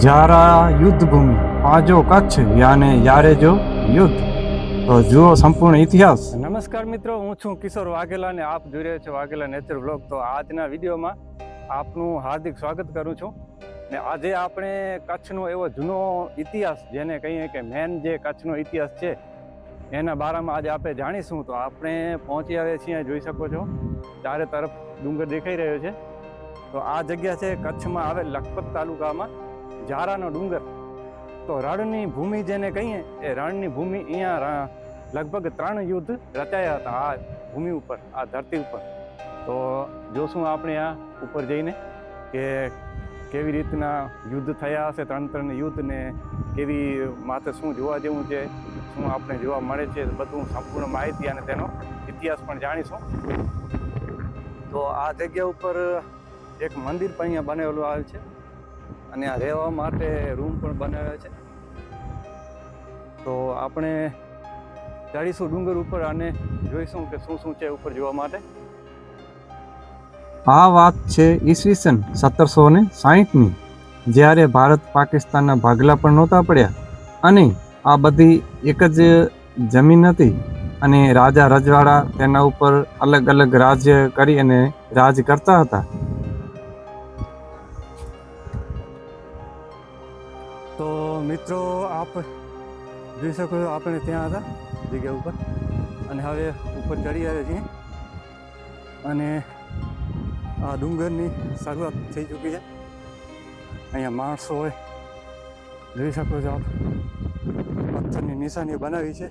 જારા યુદ્ધ ભૂમિ આજો કચ્છ યાને યારે જો યુદ્ધ. તો જુઓ સંપૂર્ણ ઇતિહાસ. નમસ્કાર મિત્રો, હું છું કિશોર વાઘેલા અને આપ જોઈ રહ્યા છો વાઘેલા નેચર બ્લોગ તો આજના વિડીયોમાં આપનું હાર્દિક સ્વાગત કરું છું. ને આજે આપણે કચ્છનો એવો જૂનો ઇતિહાસ, જેને કહીએ કે મેન જે કચ્છનો ઇતિહાસ છે, એના બારામાં આજે આપણે જાણીશું. તો આપણે પહોંચી આવ્યા છીએ, જોઈ શકો છો. ચારે તરફ ડુંગર દેખાઈ રહ્યો છે. તો આ જગ્યા છે કચ્છમાં આવેલ લખપત તાલુકામાં. ઝારાનો ડુંગર. તો રણની ભૂમિ જેને કહીએ, એ રણની ભૂમિ અહીંયા લગભગ ત્રણ યુદ્ધ રચાયા હતા આ ભૂમિ ઉપર, આ ધરતી ઉપર. તો જોશું આપણે આ ઉપર જઈને કે કેવી રીતના યુદ્ધ થયા હશે ત્રણ ત્રણ યુદ્ધને કેવી માથે શું જોવા જેવું છે, શું આપણે જોવા મળે છે બધું સંપૂર્ણ માહિતી અને તેનો ઇતિહાસ પણ જાણીશું. તો આ જગ્યા ઉપર એક મંદિર પણ અહીંયા બનેલું આવેલ છે. અને આ રહેવા માટે રૂમ પણ બનાવ્યા છે. તો આપણે ચડીશું ડુંગર ઉપર અને જોઈશું કે શું શું છે ઉપર જોવા માટે. આ વાત છે ઈસવીસન સત્તરસો ને સાહીઠની, જ્યારે ભારત પાકિસ્તાનના ભાગલા પણ નહોતા પડ્યા. અને આ બધી એક જ જમીન હતી અને રાજા રજવાડા તેના ઉપર અલગ અલગ રાજ્ય કરી અને રાજ કરતા હતા. મિત્રો, આપ જોઈ શકો છો, આપણે ત્યાં હતા, જગ્યા ઉપર. અને હવે ઉપર ચડી આવ્યા છીએ. અને આ ડુંગરની શરૂઆત થઈ ચૂકી છે. અહીંયા માણસો હોય. જોઈ શકો છો આપ. પથ્થરની નિશાની બનાવી છે.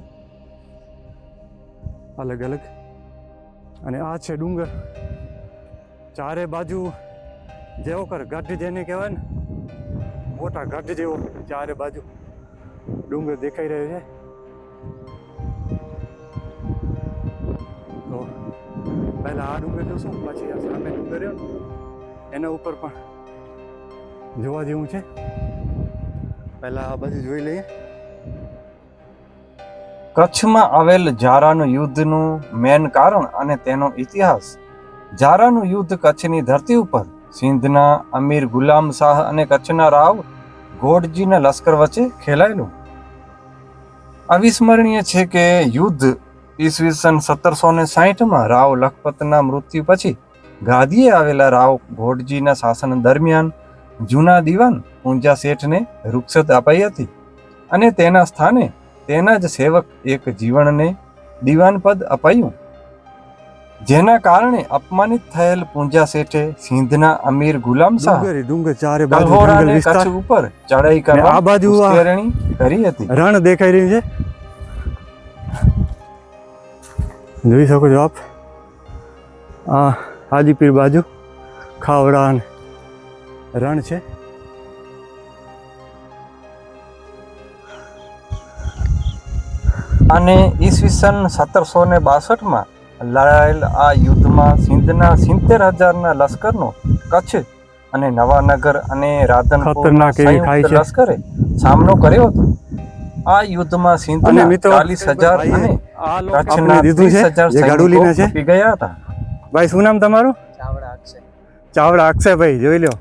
અલગ અલગ. અને આ છે ડુંગર. ચારે બાજુ જેવો કર ગઢ જેને કહેવાય ને મોટા ગઢ જેવો ચારે બાજુ ડુંગર દેખાઈ રહ્યો છે. તો પહેલા આ ડુંગર જોશું, પછી આ સામે ડુંગર રહ્યો. એના ઉપર પણ જોવા જેવું છે. પહેલા આ બાજુ જોઈ લઈએ. કચ્છમાં આવેલ જારાનું યુદ્ધનું મેન કારણ અને તેનો ઇતિહાસ. જારાનું યુદ્ધ કચ્છની ધરતી ઉપર સિંધના અમીર ગુલામ શાહ અને કચ્છના રાવ ગોડજીના લશ્કર વચ્ચે ખેલાયેલું. અવિસ્મરણીય છે કે યુદ્ધ ઈસવીસન સત્તરસો ને સાહીઠમાં રાવ લખપતના મૃત્યુ પછી ગાદીએ આવેલા રાવ ઘોડજીના શાસન દરમિયાન જૂના દિવાન પૂંજા શેઠને રૂક્ષત અપાઈ હતી અને તેના સ્થાને તેના જ સેવક એક જીવનને દિવાન પદ અપાયું. જેના કારણે અપમાનિત થયેલ પૂંજા શેઠે સિંધના અમીર ગુલામ શાહ ચારે બાજુ કચ્છ ઉપર ચડાઈ કરવા આ બાજુ કરી હતી. રણ દેખાઈ રહ્યું છે. જોઈ શકો છો આપ? આ હાજીપીર બાજુ ખાવડા રણ છે. અને ઈસવીસન સત્તરસો ને બાસઠમાં લડાયેલ આ યુદ્ધમાં સિંધના સિત્તેર હજારના લશ્કરનો કચ્છ અને નવાનગર અને રાધનપુર. લશ્કરે સામનો કર્યો હતો. આ યુદ્ધમાં સિંધના ચાલીસ હજાર અને કચ્છના ત્રીસ હજાર સૈનિકો છે? ગયા હતા. ભાઈ શું નામ તમારું? ચાવડા અક્ષયભાઈ જોઈ લો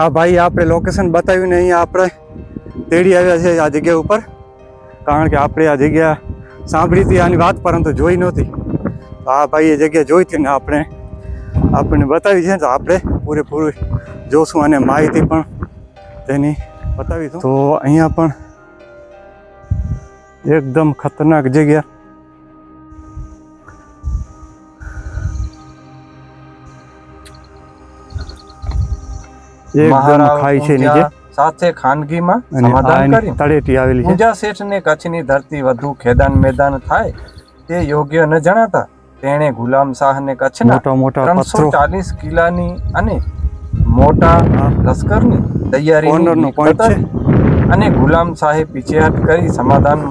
આ ભાઈ આપણે લોકેશન બતાવ્યું ને અહીંયા આપણે તેડી આવ્યા છે આ જગ્યા ઉપર. કારણ કે આપણે આ જગ્યા સાંભળી હતી આની વાત પરંતુ જોઈ નહોતી. આ ભાઈએ જગ્યા જોઈ હતી ને આપણે. આપણને બતાવી છે તો આપણે પૂરેપૂરું જોશું અને માહિતી પણ તેની બતાવીશું. તો અહીંયા પણ એકદમ ખતરનાક જગ્યા. એકદમ મહારાવ છે નીચે. સાથે ખાનગીમાં સમાધાન તળેટી આવેલી છે. પૂંજા શેઠને કચ્છની ધરતી વધુ ખેદાન મેદાન થાય તે યોગ્ય ન જણાતા તેણે ગુલામ શાહને કચ્છના ત્રણસો ચાલીસ કિલ્લાની અને મોટા. લશ્કરની તૈયારી અને ગુલામ શાહે પીછેહટ કરી સમાધાન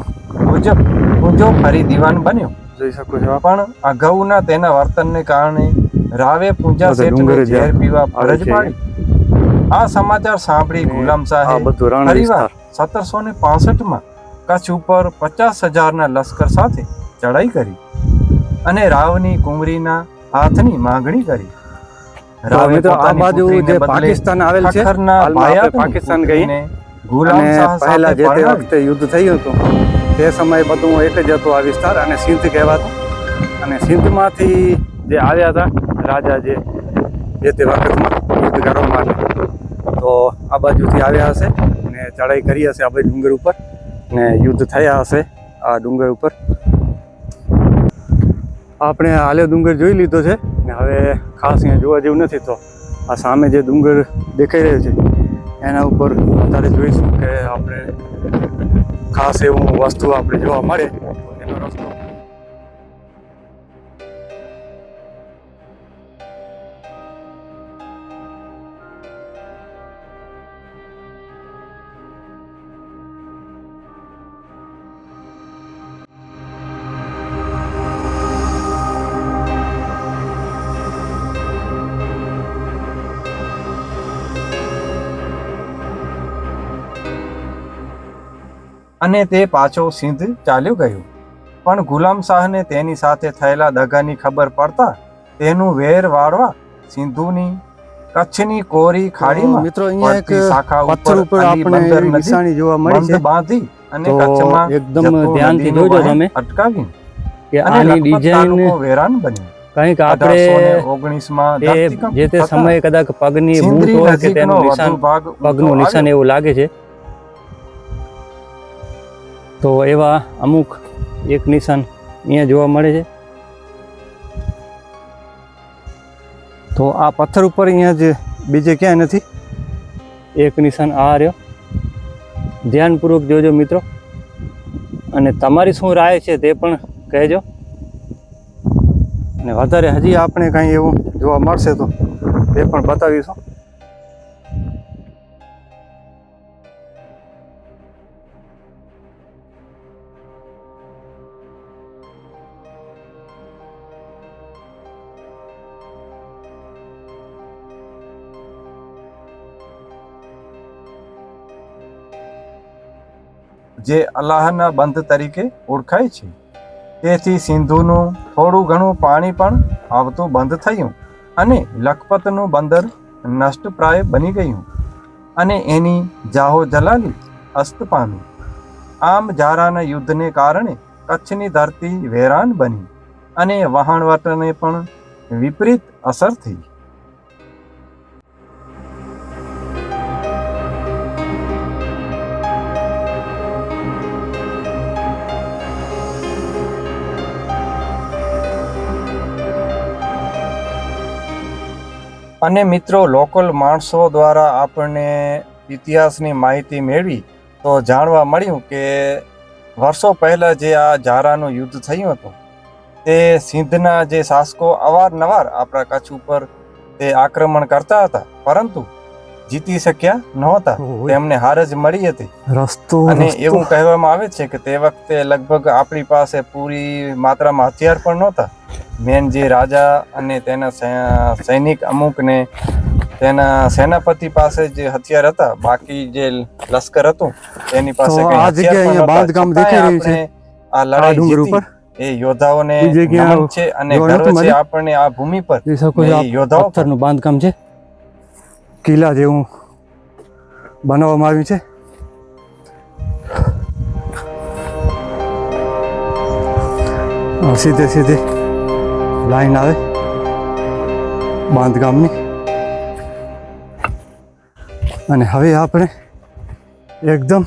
મુજબ પૂંજો ફરી દીવાન બન્યો. જોઈ શકો છો પણ અગાઉના તેના વર્તનને કારણે રાવે પૂંજા શેઠને ઝેર પીવા ફરજ પાડી. આ સમાચાર સાંભળી ગુલામ શાહે બધું ફરીવાર સત્તરસો ને પાસઠમાં કચ્છ ઉપર પચાસ હજારના લશ્કર સાથે ચડાઈ કરી. અને રાવની કુંવરીના હાથની માંગણી કરી. રાવે આ બાજુ જે પાકિસ્તાન આવેલ છે પાકિસ્તાન ગઈ અને પહેલા જે તે વખતે યુદ્ધ થયું હતું તે સમયે બધું એક જ હતું આ વિસ્તાર અને સિંધ કહેવાતું. અને સિંધમાંથી જે આવ્યા હતા રાજા જે જે તે વખતમાં યુદ્ધ કરવા માટે તો આ બાજુથી આવ્યા હશે અને ચડાઈ કરી હશે આ બાજુ ડુંગર ઉપર ને યુદ્ધ થયા હશે આ ડુંગર ઉપર. આપણે હાલે ડુંગર જોઈ લીધો છે ને હવે ખાસ અહીંયા જોવા જેવું નથી તો આ સામે જે ડુંગર દેખાઈ રહ્યો છે, એના ઉપર વધારે જોઈશું કે આપણે ખાસ એવું વસ્તુ આપણે જોવા મળે. અને તે પાછો સિંધ ચાલ્યો ગયો. પણ ગુલામ શાહને તેની સાથે થયેલા દગાની ખબર પડતા તેનું વેર વાળવા સિંધુની કચ્છની કોરી ખાડીમાં મિત્રો અહીંયા એક શાખા ઉપર આપણે નિશાની જોવા મળી છે. બાંધી અને કચ્છમાં એકદમ ધ્યાનથી જોજો તમે અટકાવી કે આની ડિઝાઇન વેરાન બની કંઈક આપણે ઓગણીસમાં જે તે સમયે કદાચ પગની બૂટ હોય કે તેનું નિશાન પગનું નિશાન એવું લાગે છે તો એવા અમુક એક નિશાન અહીંયા જોવા મળે છે. તો આ પથ્થર ઉપર અહીંયા જે બીજે ક્યાંય નથી, એક નિશાન આ રહ્યો. ધ્યાનપૂર્વક જોજો મિત્રો. અને તમારી શું રાય છે તે પણ કહેજો. અને વધારે હજી આપણે કાંઈ એવું જોવા મળશે તો તે પણ બતાવીશું. જે અલ્લાહના બંધ તરીકે ઓળખાય છે. તેથી સિંધુનું થોડું ઘણું પાણી પણ આવતું બંધ થયું અને લખપતનું બંદર નષ્ટપ્રાય બની ગયું અને એની જાહો જલાલી અસ્ત પામી. આમ જારાના યુદ્ધને કારણે કચ્છની ધરતી વેરાન બની અને વહાણવટને પણ વિપરીત અસર થઈ. અને મિત્રો લોકલ માણસો દ્વારા આપણને ઇતિહાસની માહિતી મેળવી તો જાણવા મળ્યું કે વર્ષો પહેલાં જે આ ઝારાનું યુદ્ધ થયું હતું તે સિંધના જે શાસકો અવારનવાર આપણા કચ્છ ઉપર તે આક્રમણ કરતા હતા પરંતુ જીતી શક્યા નહોતા. તેમને હાર જ મળી હતી. રસ્તો અને એવું કહેવામાં આવે છે કે તે વખતે લગભગ આપણી પાસે પૂરી માત્રામાં હથિયાર પણ નહોતા. મેન જે રાજા અને તેના સૈનિક અમુકને તેના સેનાપતિ પાસે જે હથિયાર હતા બાકી જે લશ્કર હતું તેની પાસે આ જગ્યાએ. બાંધકામ દેખાઈ રહ્યું છે. આ લડાઈ ડુંગર ઉપર? એ યોદ્ધાઓને નમન છે અને ગર્વ છે આપણને આ ભૂમિ પર. યોદ્ધાઓ પથ્થરનું બાંધકામ છે? કિલ્લા જેવું બનાવવામાં આવ્યું છે? સીધે સીધી. લાઈન આવે. બાંધકામની અને હવે આપણે એકદમ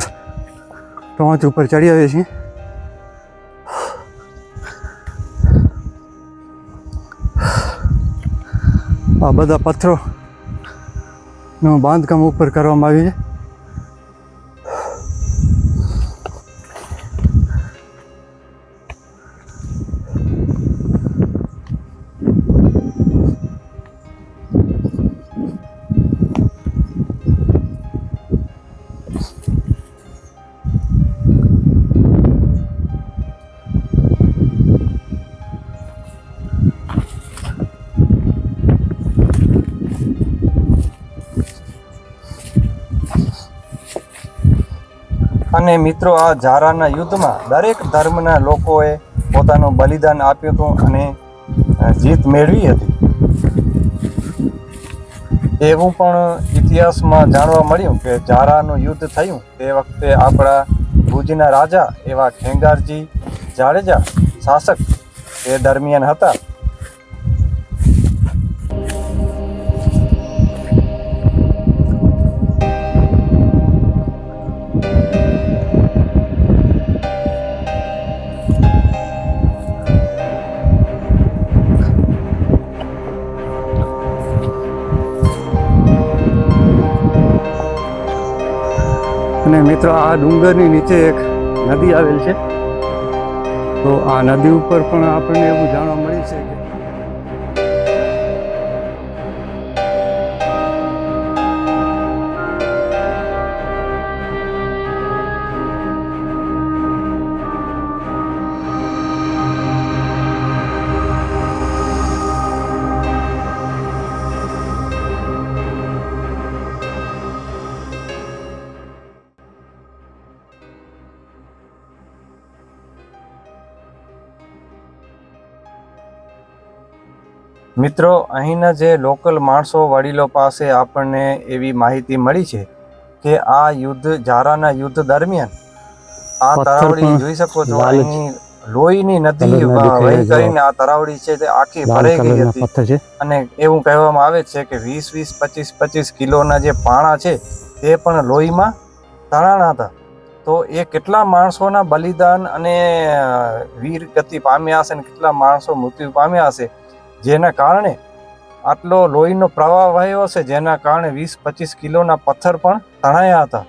ટોચ ઉપર ચડી આવીએ છીએ. આ બધા પથ્થરોનું બાંધકામ ઉપર કરવામાં આવ્યું છે. અને મિત્રો, આ ઝારાના યુદ્ધમાં દરેક ધર્મના લોકોએ પોતાનું બલિદાન આપ્યું હતું અને જીત મેળવી હતી. એવું પણ ઇતિહાસમાં જાણવા મળ્યું કે ઝારાનું યુદ્ધ થયું તે વખતે આપણા ભુજના રાજા એવા ખેંગારજી જાડેજા શાસક એ દરમિયાન હતા. અને મિત્રો, આ ડુંગરની નીચે એક નદી આવેલ છે. તો આ નદી ઉપર પણ આપણને એવું જાણવા મળ્યું છે મિત્રો અહીંના જે લોકલ માણસો વડીલો પાસે આપણને એવી માહિતી મળી છે કે આ યુદ્ધ ઝારાના યુદ્ધ દરમિયાન આ તરાવડી જોઈ શકો છો લાલ અહીં લોહીની નદી વહી કરીને આ તરાવડી છે તે આખી ભરાઈ ગઈ હતી. અને એવું કહેવામાં આવે છે કે વીસ વીસ પચીસ પચીસ કિલોના જે પાણા છે તે પણ લોહીમાં તણાણા હતા. તો એ કેટલા માણસોના બલિદાન અને વીર ગતિ પામ્યા હશે અને કેટલા માણસો મૃત્યુ પામ્યા હશે જેના કારણે આટલો લોહીનો પ્રવાહ વહ્યો હશે, જેના કારણે વીસ પચીસ કિલોના પથ્થર પણ તણાયા હતા.